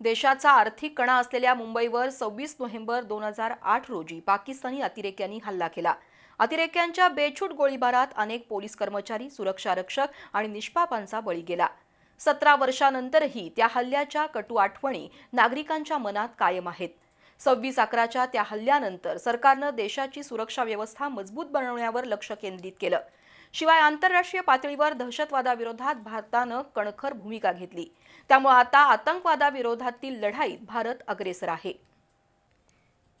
देशाचा आर्थिक कणा असलेल्या मुंबईवर सव्वीस नोव्हेंबर दोन हजार आठ रोजी पाकिस्तानी अतिरेक्यांनी हल्ला केला. अतिरेक्यांच्या बेछूट गोळीबारात अनेक पोलीस कर्मचारी सुरक्षा रक्षक आणि निष्पापांचा बळी गेला. सतरा वर्षानंतरही त्या हल्ल्याच्या कटू आठवणी नागरिकांच्या मनात कायम आहेत. सव्वीस अकराच्या त्या हल्ल्यानंतर सरकारनं देशाची सुरक्षा व्यवस्था मजबूत बनवण्यावर लक्ष केंद्रित केलं. शिवाय आंतरराष्ट्रीय पातळीवर दहशतवादाविरोधात भारतानं कणखर भूमिका घेतली. त्यामुळे आता आतंकवादाविरोधातील लढाईत भारत अग्रेसर आहे.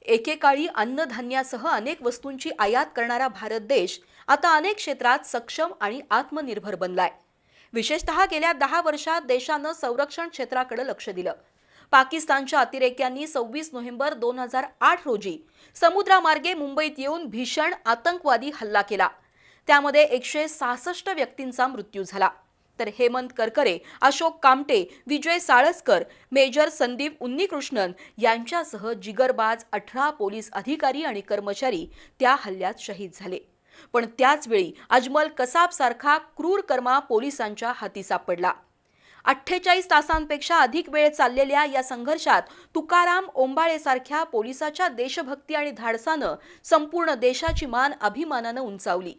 एकेकाळी अन्नधान्यासह अनेक वस्तूंची आयात करणारा भारत देश आता अनेक क्षेत्रात सक्षम आणि आत्मनिर्भर बनलाय. विशेषतः गेल्या दहा वर्षात देशानं संरक्षण क्षेत्राकडे लक्ष दिलं. पाकिस्तानच्या अतिरेक्यांनी सव्वीस नोव्हेंबर दोन हजार आठ रोजी समुद्रामार्गे मुंबईत येऊन भीषण आतंकवादी हल्ला केला. त्यामध्ये एकशे सहासष्ट व्यक्तींचा मृत्यू झाला. तर हेमंत करकरे अशोक कामटे विजय साळसकर मेजर संदीप उन्नीकृष्णन यांच्यासह जिगरबाज अठरा पोलीस अधिकारी आणि कर्मचारी त्या हल्ल्यात शहीद झाले. पण त्याचवेळी अजमल कसाब सारखा क्रूर कर्मा पोलिसांच्या हाती सापडला. अठ्ठेचाळीस तासांपेक्षा अधिक वेळ चाललेल्या या संघर्षात तुकाराम ओंबाळेसारख्या पोलिसाच्या देशभक्ती आणि धाडसानं संपूर्ण देशाची मान अभिमानानं उंचावली.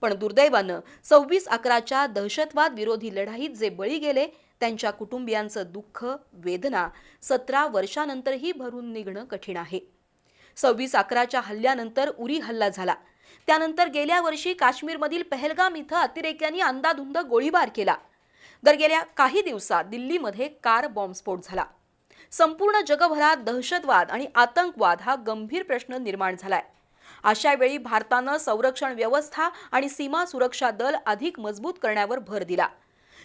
पण दुर्दैवानं सव्वीस अकराच्या दहशतवाद विरोधी लढाईत जे बळी गेले त्यांच्या कुटुंबियांचं दुःख वेदना सतरा वर्षानंतरही भरून निघणं कठीण आहे. सव्वीस अकराच्या हल्ल्यानंतर उरी हल्ला झाला. त्यानंतर गेल्या वर्षी काश्मीरमधील पहलगाम इथं अतिरेक्यांनी अंदाधुंद गोळीबार केला. तर गेल्या काही दिवसात दिल्लीमध्ये कार बॉम्बस्फोट झाला. संपूर्ण जगभरात दहशतवाद आणि आतंकवाद हा गंभीर प्रश्न निर्माण झालाय. अशावेळी भारतानं संरक्षण व्यवस्था आणि सीमा सुरक्षा दल अधिक मजबूत करण्यावर भर दिला.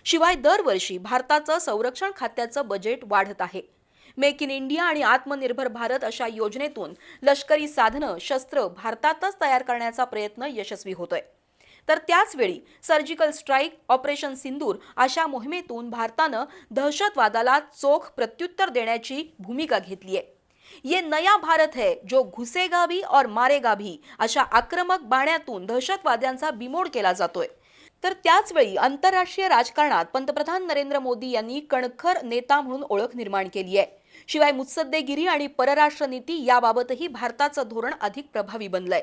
शिवाय दरवर्षी भारताचं संरक्षण खात्याचं बजेट वाढत आहे. मेक इन इंडिया आणि आत्मनिर्भर भारत अशा योजनेतून लष्करी साधनं शस्त्र भारतातच तयार करण्याचा प्रयत्न यशस्वी होतोय. तर त्याचवेळी सर्जिकल स्ट्राईक ऑपरेशन सिंदूर अशा मोहिमेतून भारतानं दहशतवादाला चोख प्रत्युत्तर देण्याची भूमिका घेतली आहे ये नया भारत है जो घुसेगा भी और मारेगा भी. अशा आक्रमक बाण्यातून दहशतवाद्यांचा बिमोड केला जातोय. तर त्याचवेळी आंतरराष्ट्रीय राजकारणात पंतप्रधान नरेंद्र मोदी यांनी कणखर नेता म्हणून ओळख निर्माण केली आहे. शिवाय मुत्सद्देगिरी आणि परराष्ट्र नीती याबाबतही भारताचं धोरण अधिक प्रभावी बनलंय.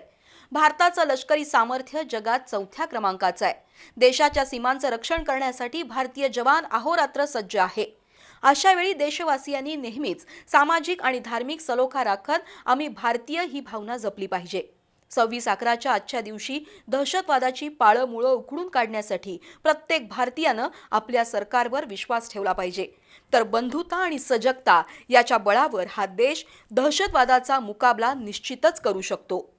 भारताचं लष्करी सामर्थ्य जगात चौथ्या क्रमांकाचं आहे. देशाच्या सीमांचं रक्षण करण्यासाठी भारतीय जवान अहोरात्र सज्ज आहे. अशा वेळी देशवासियांनी नेहमीच सामाजिक आणि धार्मिक सलोखा राखत आम्ही भारतीय ही भावना जपली पाहिजे. सव्वीस अकराच्या आजच्या दिवशी दहशतवादाची पाळं मुळं उखडून काढण्यासाठी प्रत्येक भारतीयानं आपल्या सरकारवर विश्वास ठेवला पाहिजे. तर बंधुता आणि सजगता याच्या बळावर हा देश दहशतवादाचा मुकाबला निश्चितच करू शकतो.